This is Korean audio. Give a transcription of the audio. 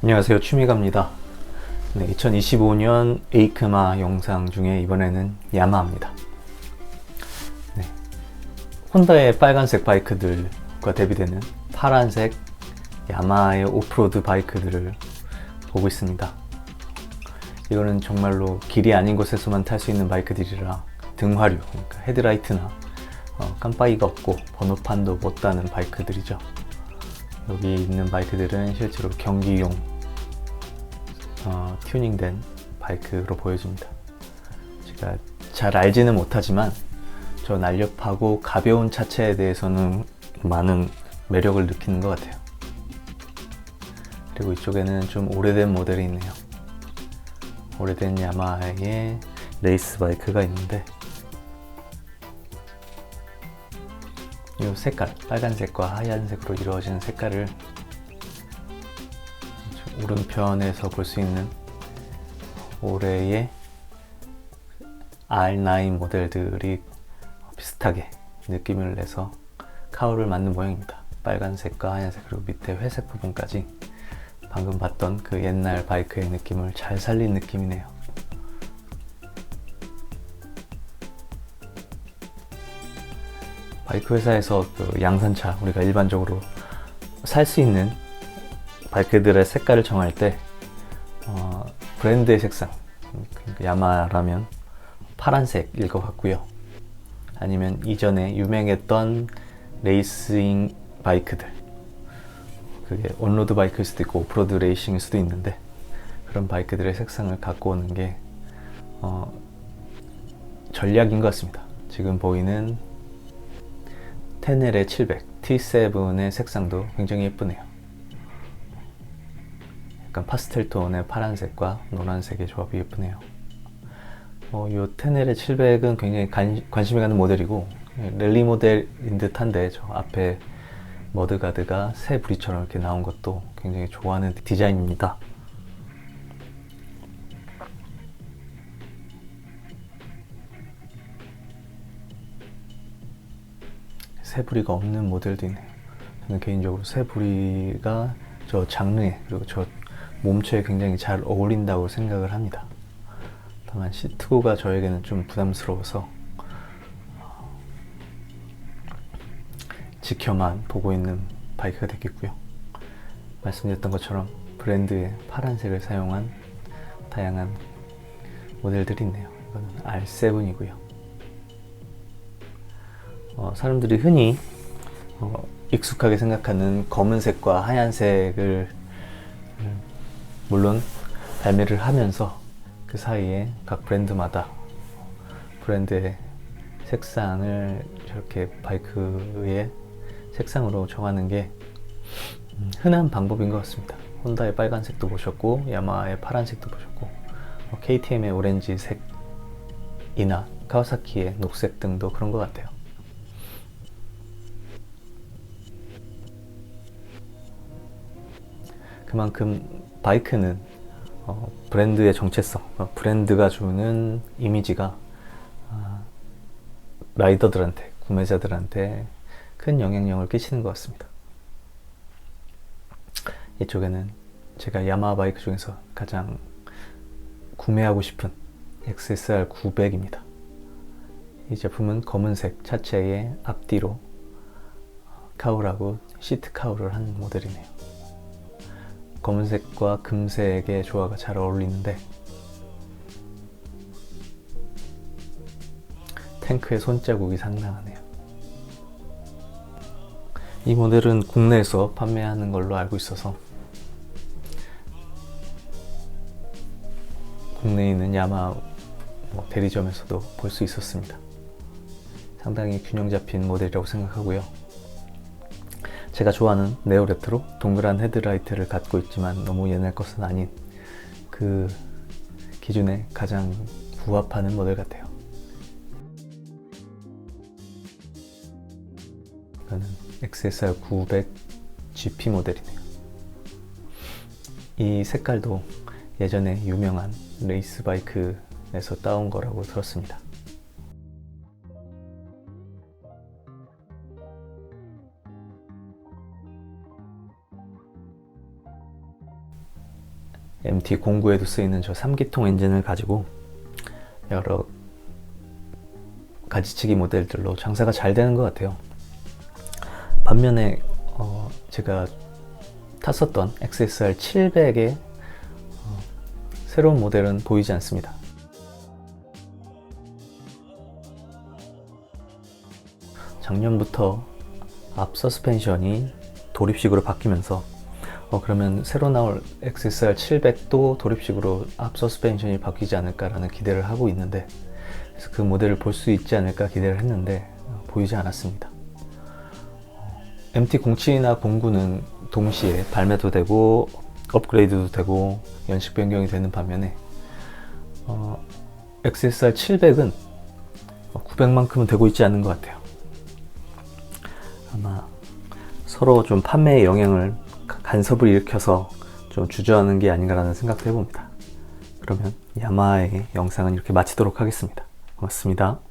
안녕하세요. 취미갑니다. 네, 2025년 에이크마 영상 중에 이번에는 야마입니다. 네, 혼다의 빨간색 바이크들과 대비되는 파란색 야마의 오프로드 바이크들을 보고 있습니다. 이거는 정말로 길이 아닌 곳에서만 탈 수 있는 바이크들이라 등화류 그러니까 헤드라이트나 어, 깜빡이가 없고 번호판도 못 따는 바이크들이죠 여기 있는 바이크들은 실제로 경기용 어, 튜닝된 바이크로 보여집니다. 제가 잘 알지는 못하지만 저 날렵하고 가벼운 차체에 대해서는 많은 매력을 느끼는 것 같아요. 그리고 이쪽에는 좀 오래된 모델이 있네요. 오래된 야마하의 레이스 바이크가 있는데 이 색깔, 빨간색과 하얀색으로 이루어지는 색깔을 오른편에서 볼 수 있는 올해의 R9 모델들이 비슷하게 느낌을 내서 카울을 만든 모양입니다. 빨간색과 하얀색 그리고 밑에 회색 부분까지 방금 봤던 그 옛날 바이크의 느낌을 잘 살린 느낌이네요. 바이크 회사에서 그 양산차 우리가 일반적으로 살 수 있는 바이크들의 색깔을 정할 때 어, 브랜드의 색상 그러니까 야마라면 파란색일 것 같고요. 아니면 이전에 유명했던 레이싱 바이크들 그게 온로드 바이크일 수도 있고 오프로드 레이싱일 수도 있는데 그런 바이크들의 색상을 갖고 오는 게 어, 전략인 것 같습니다. 지금 보이는 테넬의 700 T7의 색상도 굉장히 예쁘네요. 약간 파스텔 톤의 파란색과 노란색의 조합이 예쁘네요. 어, 이 테넬의 700은 굉장히 관, 관심이 가는 모델이고 랠리 모델인 듯한데 저 앞에 머드가드가 새 부리처럼 이렇게 나온 것도 굉장히 좋아하는 디자인입니다. 새 부리가 없는 모델도 있네요. 저는 개인적으로 새 부리가 저 장르에 그리고 저 몸체에 굉장히 잘 어울린다고 생각을 합니다. 다만 시트고가 저에게는 좀 부담스러워서 지켜만 보고 있는 바이크가 됐겠고요. 말씀드렸던 것처럼 브랜드의 파란색을 사용한 다양한 모델들이 있네요. 이거는 R7이고요. 어, 사람들이 흔히 어, 익숙하게 생각하는 검은색과 하얀색을 음, 물론 발매를 하면서 그 사이에 각 브랜드마다 브랜드의 색상을 저렇게 바이크의 색상으로 정하는 게 음, 흔한 방법인 것 같습니다. 혼다의 빨간색도 보셨고 야마하의 파란색도 보셨고 KTM의 오렌지색이나 카와사키의 녹색 등도 그런 것 같아요. 그만큼 바이크는 어, 브랜드의 정체성, 어, 브랜드가 주는 이미지가 어, 라이더들한테, 구매자들한테 큰 영향력을 끼치는 것 같습니다. 이쪽에는 제가 야마하 바이크 중에서 가장 구매하고 싶은 XSR 900입니다. 이 제품은 검은색 차체의 앞뒤로 카울하고 시트 카울을 한 모델이네요. 검은색과 금색의 조화가 잘 어울리는데 탱크의 손자국이 상당하네요. 이 모델은 국내에서 판매하는 걸로 알고 있어서 국내에 있는 야마 뭐 대리점에서도 볼 수 있었습니다. 상당히 균형 잡힌 모델이라고 생각하고요. 제가 좋아하는 네오레트로 동그란 헤드라이트를 갖고 있지만 너무 옛날 것은 아닌 그 기준에 가장 부합하는 모델 같아요. 이거는 XSR 900 GP 모델이네요. 이 색깔도 예전에 유명한 레이스 바이크에서 따온 거라고 들었습니다. MT09에도 쓰이는 저 3기통 엔진을 가지고 여러 가지치기 모델들로 장사가 잘 되는 것 같아요. 반면에 어, 제가 탔었던 XSR 700의 어, 새로운 모델은 보이지 않습니다. 작년부터 앞 서스펜션이 도립식으로 바뀌면서 어, 그러면 새로 나올 XSR 700도 도립식으로 앞 서 스펜션이 바뀌지 않을까라는 기대를 하고 있는데 그래서 그 모델을 볼 수 있지 않을까 기대를 했는데 어, 보이지 않았습니다. 어, MT07이나 09는 동시에 발매도 되고 업그레이드도 되고 연식 변경이 되는 반면에 어, XSR 700은 900만큼은 되고 있지 않은 것 같아요. 아마 서로 좀 판매에 영향을 가- 간섭을 일으켜서 좀 주저하는 게 아닌가라는 생각도 해봅니다. 그러면 야마의 영상은 이렇게 마치도록 하겠습니다. 고맙습니다.